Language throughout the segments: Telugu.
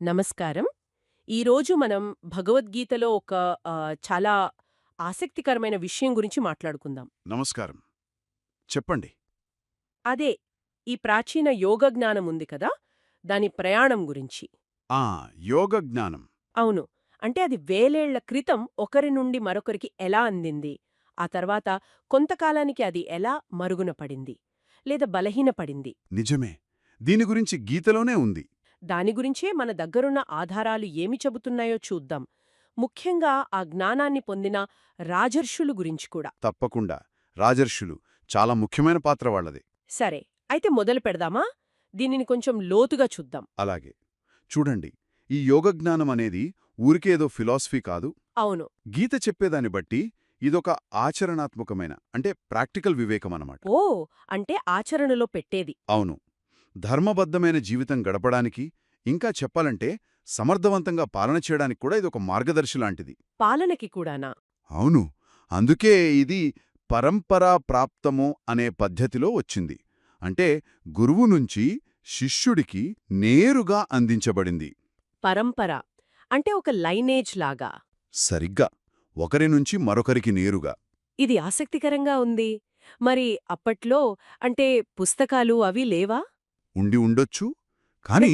నమస్కారం. ఈరోజు మనం భగవద్గీతలో ఒక చాలా ఆసక్తికరమైన విషయం గురించి మాట్లాడుకుందాం. నమస్కారం. చెప్పండి. అదే ఈ ప్రాచీన యోగ జ్ఞానం ఉంది కదా దాని ప్రయాణం గురించి. ఆ యోగ జ్ఞానం. అవును. అంటే అది వేలేళ్ళ క్రితం ఒకరి నుండి మరొకరికి ఎలా అందింది? ఆ తర్వాత కొంతకాలానికి అది ఎలా మరుగున పడింది? లేదా బలహీనపడింది? నిజమే. దీని గురించి గీతలోనే ఉంది. దాని గురించే మన దగ్గరున్న ఆధారాలు ఏమి చెబుతున్నాయో చూద్దాం. ముఖ్యంగా ఆ జ్ఞానాన్ని పొందిన రాజర్షులు గురించి కూడా. తప్పకుండా. రాజర్షులు చాలా ముఖ్యమైన పాత్ర వాళ్ళది. సరే అయితే మొదలు పెడదామా? దీనిని కొంచెం లోతుగా చూద్దాం. అలాగే. చూడండి ఈ యోగ జ్ఞానం అనేది ఊరికేదో ఫిలాసఫీ కాదు. అవును. గీత చెప్పేదాన్ని బట్టి ఇదొక ఆచరణాత్మకమైన అంటే ప్రాక్టికల్ వివేకం అన్నమాట ఓ అంటే ఆచరణలో పెట్టేది. అవును. ధర్మబద్ధమైన జీవితం గడపడానికి ఇంకా చెప్పాలంటే సమర్థవంతంగా పాలన చేయడానికి కూడా ఇదొక మార్గదర్శి లాంటిది. పాలనకి కూడానా? అవును. అందుకే ఇది పరంపరా ప్రాప్తము అనే పద్ధతిలో వచ్చింది. అంటే గురువు నుంచి శిష్యుడికి నేరుగా అందించబడింది. పరంపర. అంటే ఒక లైనేజ్ లాగా. సరిగ్గా. ఒకరి నుంచి మరొకరికి నేరుగా. ఇది ఆసక్తికరంగా ఉంది. మరి అప్పట్లో అంటే పుస్తకాలు అవి లేవా? ఉండి ఉండొచ్చు. కాని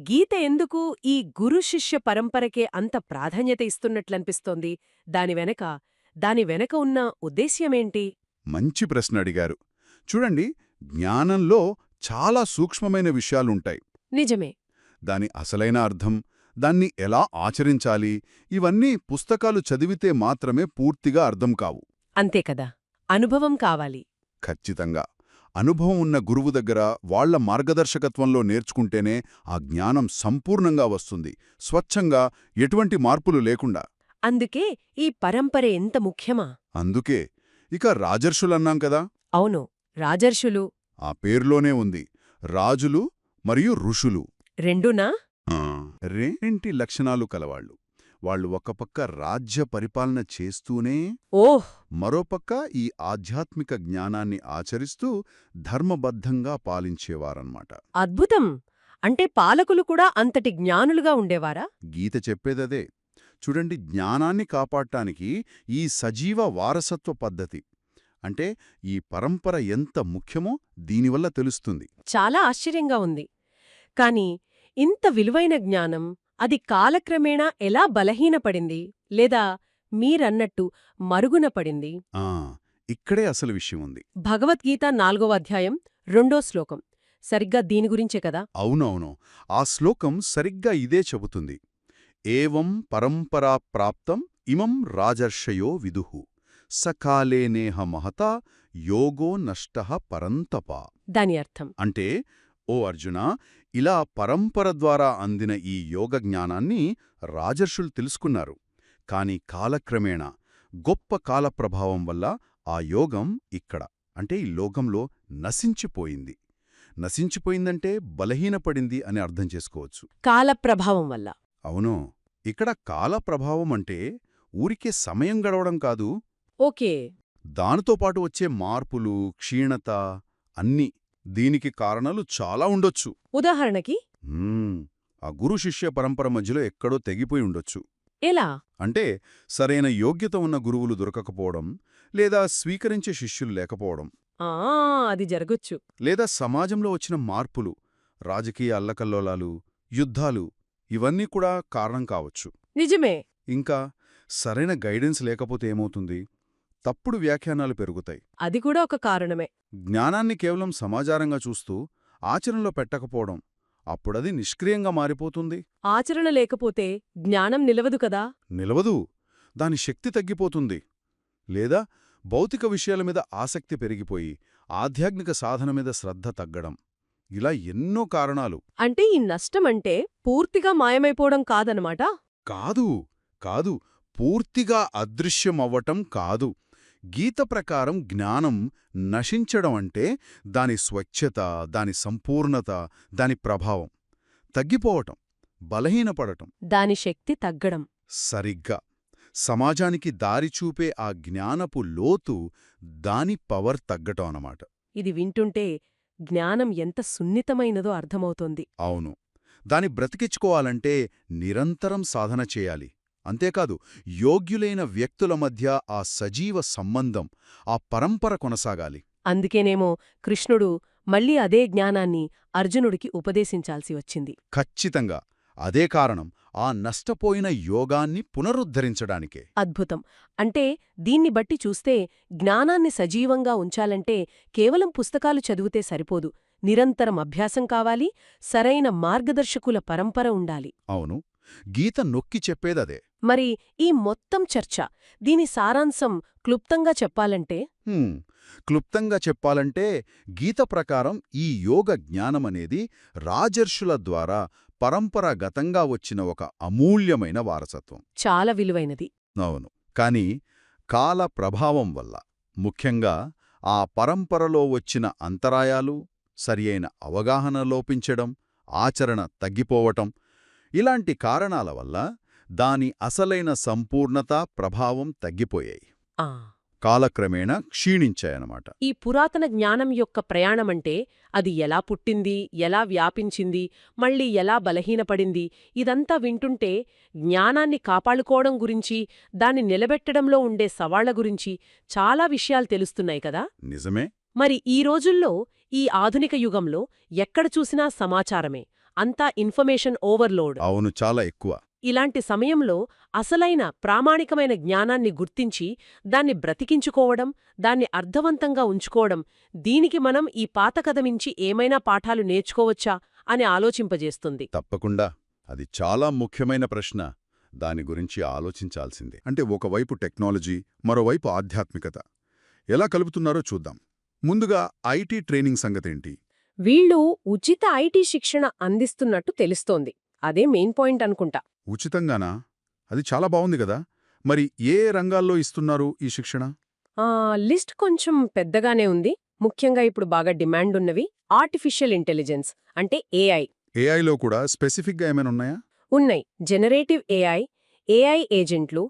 గీత ఎందుకు ఈ గురు శిష్య పరంపరకే అంత ప్రాధాన్యత ఇస్తున్నట్లనిపిస్తోంది? దాని వెనక దాని వెనక ఉన్న ఉద్దేశ్యమేంటి? మంచి ప్రశ్న అడిగారు. చూడండి జ్ఞానంలో చాలా సూక్ష్మమైన విషయాలుంటాయి. నిజమే. దాని అసలైన అర్థం దాన్ని ఎలా ఆచరించాలి ఇవన్నీ పుస్తకాలు చదివితే మాత్రమే పూర్తిగా అర్థం కావు. అంతే కదా. అనుభవం కావాలి. ఖచ్చితంగా. అనుభవం ఉన్న గురువు దగ్గర వాళ్ళ మార్గదర్శకత్వంలో నేర్చుకుంటేనే ఆ జ్ఞానం సంపూర్ణంగా వస్తుంది. స్వచ్ఛంగా ఎటువంటి మార్పులు లేకుండా. అందుకే ఈ పరంపర ఎంత ముఖ్యమా? అందుకే. ఇక రాజర్షులన్నాం కదా. అవును. రాజర్షులు. ఆ పేర్లోనే ఉంది. రాజులు మరియు ఋషులు. రెండునా? రెంటి లక్షణాలు కలవాళ్ళు. వాళ్ళు ఒక పక్క రాజ్య పరిపాలన చేస్తూనే ఓహ్! మరోపక్క ఈ ఆధ్యాత్మిక జ్ఞానాన్ని ఆచరిస్తూ ధర్మబద్ధంగా పాలించేవారన్నమాట. అద్భుతం! అంటే పాలకులు కూడా అంతటి జ్ఞానులుగా ఉండేవారా? గీత చెప్పేదదే. చూడండి జ్ఞానాన్ని కాపాడటానికి ఈ సజీవ వారసత్వ పద్ధతి. అంటే ఈ పరంపర ఎంత ముఖ్యమో దీనివల్ల తెలుస్తుంది. చాలా ఆశ్చర్యంగా ఉంది. కాని ఇంత విలువైన జ్ఞానం అది కాలక్రమేణా ఎలా బలహీనపడింది లేదా మీరన్నట్టు మరుగున పడింది ఆ ఇక్కడే అసలు విషయం ఉంది. భగవద్గీత నాల్గవ అధ్యాయం రెండో శ్లోకం. సరిగ్గా దీని గురించే కదా? అవునవును. ఆ శ్లోకం సరిగ్గా ఇదే చెబుతుంది. ఏవం పరంపరా ప్రాప్తం ఇమం రాజర్షయో విదుహు సకాలేనేహ మహతా యోగో నష్ట పరంతప. దాని అర్థం. అంటే ఓ అర్జున ఇలా పరంపర ద్వారా అందిన ఈ యోగ జ్ఞానాన్ని రాజర్షులు తెలుసుకున్నారు. కాని కాలక్రమేణా గొప్ప కాలప్రభావం వల్ల ఆ యోగం ఇక్కడ అంటే ఈ లోకంలో నశించిపోయింది. నశించిపోయిందంటే బలహీనపడింది అని అర్థం చేసుకోవచ్చు. కాల ప్రభావం వల్ల. అవును. ఇక్కడ కాలప్రభావం అంటే ఊరికే సమయం గడవడం కాదు. ఓకే. దానితో పాటు వచ్చే మార్పులు క్షీణత అన్నీ దీనికి కారణాలు చాలా ఉండొచ్చు. ఉదాహరణకి? ఆ గురు శిష్య పరంపర మధ్యలో ఎక్కడో తెగిపోయి ఉండొచ్చు. ఎలా? అంటే సరైన యోగ్యత ఉన్న గురువులు దొరకకపోవడం లేదా స్వీకరించే శిష్యులు లేకపోవడం. ఆ అది జరగొచ్చు. లేదా సమాజంలో వచ్చిన మార్పులు రాజకీయ అల్లకల్లోలాలు యుద్ధాలు ఇవన్నీ కూడా కారణం కావచ్చు. నిజమే. ఇంకా సరైన గైడెన్స్ లేకపోతే ఏమవుతుంది? తప్పుడు వ్యాఖ్యానాలు పెరుగుతాయి. అది కూడా ఒక కారణమే. జ్ఞానాన్ని కేవలం సమాచారంగా చూస్తూ ఆచరణలో పెట్టకపోవడం అప్పుడది నిష్క్రియంగా మారిపోతుంది. ఆచరణ లేకపోతే జ్ఞానం నిలవదు కదా? నిలవదు. దాని శక్తి తగ్గిపోతుంది. లేదా భౌతిక విషయాల మీద ఆసక్తి పెరిగిపోయి ఆధ్యాత్మిక సాధన మీద శ్రద్ధ తగ్గడం. ఇలా ఎన్నో కారణాలు. అంటే ఈ నష్టమంటే పూర్తిగా మాయమైపోవడం కాదనమాట? కాదు. కాదు. పూర్తిగా అదృశ్యమవ్వటం కాదు. గీత ప్రకారం జ్ఞానం నశించడం అంటే దాని స్వచ్ఛత దాని సంపూర్ణత దాని ప్రభావం. తగ్గిపోవటం బలహీనపడటం. దాని శక్తి తగ్గడం. సరిగ్గా. సమాజానికి దారి చూపే ఆ జ్ఞానపు లోతు దాని పవర్ తగ్గటం అన్నమాట. ఇది వింటుంటే జ్ఞానం ఎంత సున్నితమైనదో అర్థమవుతోంది. అవును. దాని బ్రతికించుకోవాలంటే నిరంతరం సాధన చేయాలి. అంతేకాదు యోగ్యులైన వ్యక్తుల మధ్య ఆ సజీవ సంబంధం ఆ పరంపర కొనసాగాలి. అందుకేనేమో కృష్ణుడు మళ్ళీ అదే జ్ఞానాన్ని అర్జునుడికి ఉపదేశించాల్సి వచ్చింది. ఖచ్చితంగా. అదే కారణం ఆ నష్టపోయిన యోగాన్ని పునరుద్ధరించడానికే. అద్భుతం. అంటే దీన్ని బట్టి చూస్తే జ్ఞానాన్ని సజీవంగా ఉంచాలంటే కేవలం పుస్తకాలు చదివితే సరిపోదు. నిరంతరం అభ్యాసం కావాలి సరైన మార్గదర్శకుల పరంపర ఉండాలి. అవును. గీత నొక్కి చెప్పేదదే. మరి ఈ మొత్తం చర్చ దీని సారాంశం క్లుప్తంగా చెప్పాలంటే? క్లుప్తంగా చెప్పాలంటే గీత ప్రకారం ఈ యోగ జ్ఞానమనేది రాజర్షుల ద్వారా పరంపరాగతంగా వచ్చిన ఒక అమూల్యమైన వారసత్వం. చాలా విలువైనది. అవును. కాని కాల ప్రభావం వల్ల ముఖ్యంగా ఆ పరంపరలో వచ్చిన అంతరాయాలు సరియైన అవగాహన లోపించడం ఆచరణ తగ్గిపోవటం ఇలాంటి కారణాల వల్ల దాని అసలైన సంపూర్ణత ప్రభావం తగ్గిపోయాయి. ఆ. కాలక్రమేణా క్షీణించాయన్నమాట. ఈ పురాతన జ్ఞానం యొక్క ప్రయాణమంటే అది ఎలా పుట్టింది ఎలా వ్యాపించింది మళ్ళీ ఎలా బలహీనపడింది ఇదంతా వింటుంటే జ్ఞానాన్ని కాపాడుకోవడం గురించి దాన్ని నిలబెట్టడంలో ఉండే సవాళ్ళ గురించి చాలా విషయాలు తెలుస్తున్నాయి కదా? నిజమే. మరి ఈ రోజుల్లో ఈ ఆధునిక యుగంలో ఎక్కడ చూసినా సమాచారమే. అంతా ఇన్ఫర్మేషన్ ఓవర్లోడ్. అవును చాలా ఎక్కువ. ఇలాంటి సమయంలో అసలైన ప్రామాణికమైన జ్ఞానాన్ని గుర్తించి దాన్ని బ్రతికించుకోవడం దాన్ని అర్థవంతంగా ఉంచుకోవడం దీనికి మనం ఈ పాత కథ మించి ఏమైనా పాఠాలు నేర్చుకోవచ్చా అని ఆలోచింపజేస్తుంది. తప్పకుండా. అది చాలా ముఖ్యమైన ప్రశ్న. దాని గురించి ఆలోచించాల్సిందే. అంటే ఒకవైపు టెక్నాలజీ మరోవైపు ఆధ్యాత్మికత. ఎలా కలుపుతున్నారో చూద్దాం. ముందుగా ఐటీ ట్రైనింగ్ సంగతేంటి? వీళ్ళు ఉచిత ఐటీ శిక్షణ అందిస్తున్నట్టు తెలుస్తోంది. అదే మెయిన్ పాయింట్ అనుకుంటా. ఉచితంగానా? అది చాలా బావుంది కదా. మరి ఏ రంగాల్లో ఇస్తున్నారు ఈ శిక్షణ? ఆ లిస్ట్ కొంచెం పెద్దగానే ఉంది. ముఖ్యంగా ఇప్పుడు బాగా డిమాండ్ ఉన్నవి ఆర్టిఫిషియల్ ఇంటెలిజెన్స్ అంటే ఏఐ ఏఐలో కూడా స్పెసిఫిక్గా ఏమైనా ఉన్నాయా? ఉన్నాయి. జనరేటివ్ ఏఐ ఏఐ ఏజెంట్లు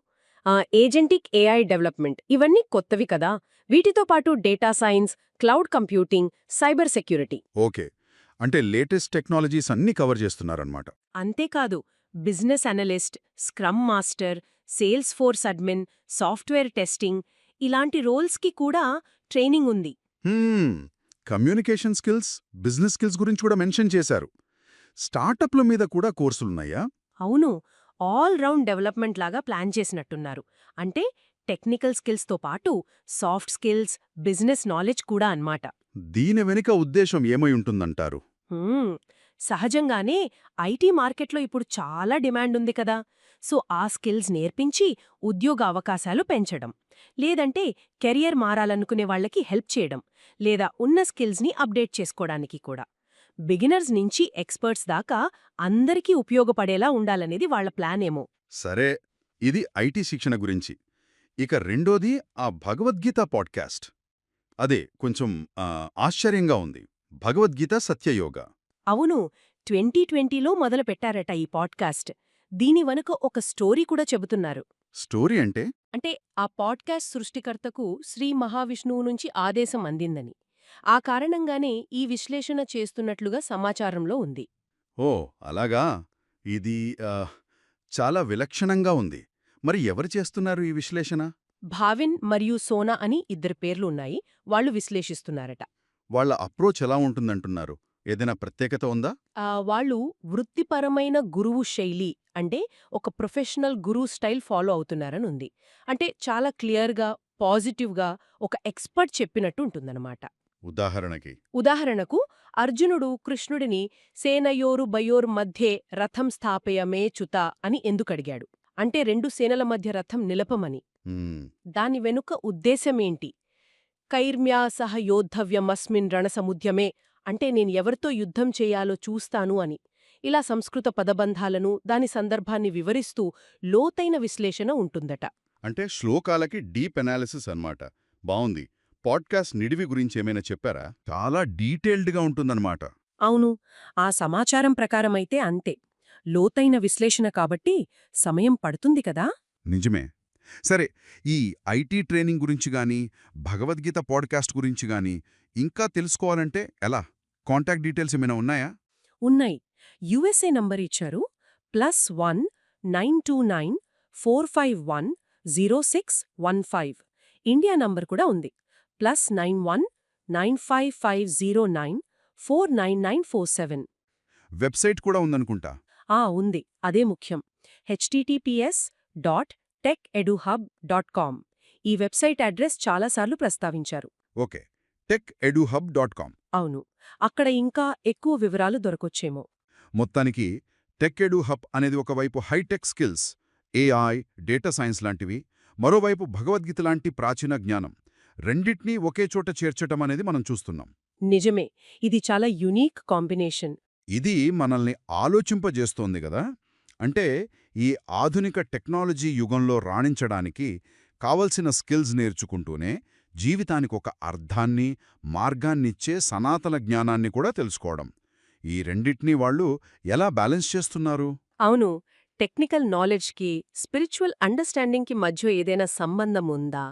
ఆ, ఏజెంటిక్ ఏఐ డెవలప్మెంట్ ఇవన్నీ కొత్తవి కదా. వీటితో పాటు data science cloud computing cyber security. Okay. అంటే లేటెస్ట్ టెక్నాలజీస్ అన్నీ కవర్ చేస్తున్నారన్నమాట. అంతేకాదు business analyst scrum master sales force admin software testing ఇలాంటి రోల్స్కి కూడా ట్రైనింగ్ ఉంది. హ్మ్, కమ్యూనికేషన్ స్కిల్స్ బిజినెస్ స్కిల్స్ గురించి కూడా మెన్షన్ చేశారు. స్టార్టప్ల మీద కూడా కోర్సులున్నాయా? అవును. ఆల్ రౌండ్ డెవలప్మెంట్ లాగా ప్లాన్ చేసినట్టున్నారు. అంటే టెక్నికల్ స్కిల్స్తో పాటు సాఫ్ట్ స్కిల్స్ బిజినెస్ నాలెడ్జ్ కూడా అన్నమాట. దీని వెనుక ఉద్దేశం ఏమై ఉంటుందంటారు? సహజంగానే ఐటీ మార్కెట్లో ఇప్పుడు చాలా డిమాండ్ ఉంది కదా. సో ఆ స్కిల్స్ నేర్పించి ఉద్యోగ అవకాశాలు పెంచడం. లేదంటే కెరియర్ మారాలనుకునే వాళ్ళకి హెల్ప్ చేయడం. లేదా ఉన్న స్కిల్స్ని అప్డేట్ చేసుకోవడానికి కూడా. బిగినర్స్ నుంచి ఎక్స్పర్ట్స్ దాకా అందరికీ ఉపయోగపడేలా ఉండాలనేది వాళ్ళ ప్లాన్ ఏమో సరే. ఇది ఐటీ శిక్షణ గురించి. ఇక రెండోది ఆ భగవద్గీత పాడ్కాస్ట్. అదే కొంచెం ఆశ్చర్యంగా ఉంది. భగవద్గీత సత్యయోగ. అవును. ట్వంటీ ట్వంటీలో మొదలు పెట్టారట ఈ పాడ్కాస్ట్. దీని వెనుక ఒక స్టోరీ కూడా చెబుతున్నారు. స్టోరీ అంటే? అంటే ఆ పాడ్కాస్ట్ సృష్టికర్తకు శ్రీ మహావిష్ణువు నుంచి ఆదేశం అందిందని. ఆ కారణంగానే ఈ విశ్లేషణ చేస్తున్నట్లుగా సమాచారంలో ఉంది. ఓ అలాగా? ఇది చాలా విలక్షణంగా ఉంది. మరి ఎవరు చేస్తున్నారు ఈ విశ్లేషణ? భావిన్ మరియు సోనా అని ఇద్దరు పేర్లు ఉన్నాయి వాళ్ళు విశ్లేషిస్తున్నారట. వాళ్ళ అప్రోచ్ ఎలా ఉంటుందంటున్నారు? ఏదైనా ప్రత్యేకత ఉందా? వాళ్ళు వృత్తిపరమైన గురువు శైలి అంటే ఒక ప్రొఫెషనల్ గురువు స్టైల్ ఫాలో అవుతున్నారని ఉంది. అంటే చాలా క్లియర్గా పాజిటివ్గా ఒక ఎక్స్పర్ట్ చెప్పినట్టు ఉంటుందన్నమాట. ఉదాహరణకి? ఉదాహరణకు అర్జునుడు కృష్ణుడిని సేనయోరు బయోర్ మధ్యే రథం స్థాపయ మే చుత అని ఎందుకడిగాడు అంటే రెండు సేనల మధ్య రథం నిలపమని. దాని వెనుక ఉద్దేశమేంటి కైర్మ్యా సహ యోద్ధవ్యమస్మిన్ రణసముద్యమే అంటే నేను ఎవరితో యుద్ధం చేయాలో చూస్తాను అని. ఇలా సంస్కృత పదబంధాలను దాని సందర్భాన్ని వివరిస్తూ లోతైన విశ్లేషణ ఉంటుందట. అంటే శ్లోకాలకి డీప్ అనాలిసిస్ అన్నమాట. బావుంది. పాడ్కాస్ట్ నిడివి గురించి ఏమైనా చెప్పారా? చాలా డీటెయిల్డ్గా ఉంటుందన్నమాట. అవును. ఆ సమాచారం ప్రకారమైతే అంతే. లోతైన విశ్లేషణ కాబట్టి సమయం పడుతుంది కదా? నిజమే. సరే ఈ ఐటీ ట్రైనింగ్ గురించి గాని భగవద్గీత పాడ్కాస్ట్ గురించి గాని ఇంకా తెలుసుకోవాలంటే ఎలా? కాంటాక్ట్ డీటెయిల్స్ ఏమైనా ఉన్నాయా? ఉన్నాయి. యుఎస్ఏ నంబర్ ఇచ్చారు. Plus one nine two nine four five one zero six one five. India number కూడా ఉంది. Plus nine one nine five five zero nine four nine nine four seven. Website కూడా ఉందనుకుంటా. ఆ ఉంది. అదే ముఖ్యం. HTTPS dot tech eduhub dot com. ఈ వెబ్సైట్ అడ్రస్ చాలాసార్లు ప్రస్తావించారు. Okay. Tech eduhub dot com. అవును. అక్కడ ఇంకా ఎక్కువ వివరాలు దొరకొచ్చేమో. మొత్తానికి టెక్ ఎడు హబ్ అనేది ఒకవైపు hi-tech skills AI data science లాంటివి మరోవైపు భగవద్గీత లాంటి ప్రాచీన జ్ఞానం. రెండిట్నీ ఒకే చోట చేర్చటం అనేది మనం చూస్తున్నాం. నిజమే. ఇది చాలా యునీక్ కాంబినేషన్. ఇది మనల్ని ఆలోచింపజేస్తోంది గదా అంటే ఈ ఆధునిక టెక్నాలజీ యుగంలో రాణించడానికి కావలసిన స్కిల్స్ నేర్చుకుంటూనే జీవితానికి ఒక అర్థాన్ని మార్గాన్నిచ్చే సనాతన జ్ఞానాన్ని కూడా తెలుసుకోవడం. ఈ రెండిట్నీ వాళ్ళు ఎలా బ్యాలెన్స్ చేస్తున్నారు? అవును. టెక్నికల్ నాలెడ్జ్కి స్పిరిచువల్ అండర్స్టాండింగ్కి మధ్య ఏదైనా సంబంధం ఉందా?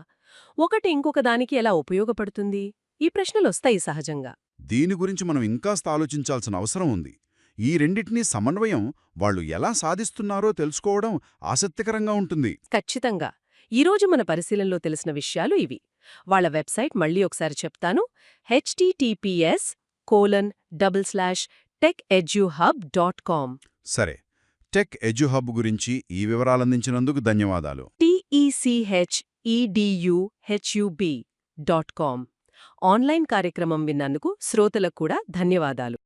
ఒకటి ఇంకొక దానికి ఎలా ఉపయోగపడుతుంది? ఈ ప్రశ్నలొస్తాయి సహజంగా. దీని గురించి మనం ఇంకాస్త ఆలోచించాల్సిన అవసరం ఉంది. ఈ రెండిటినీ సమన్వయం వాళ్ళు ఎలా సాధిస్తున్నారో తెలుసుకోవడం ఆసక్తికరంగా ఉంటుంది. ఖచ్చితంగా. ఈరోజు మన పరిశీలనలో తెలిసిన విషయాలు ఇవి. వాళ్ళ వెబ్సైట్ మళ్ళీ ఒకసారి చెప్తాను. HTTPS colon double slash tech eduhub dot com. సరే. టెక్ ఎడ్యుహబ్ గురించి ఈ వివరాలందించినందుకు ధన్యవాదాలు. టిఈసిహెచ్ఈడియుహెచ్యుబి డాట్ కామ్. ఆన్లైన్ కార్యక్రమం విన్నందుకు శ్రోతలకు కూడా ధన్యవాదాలు.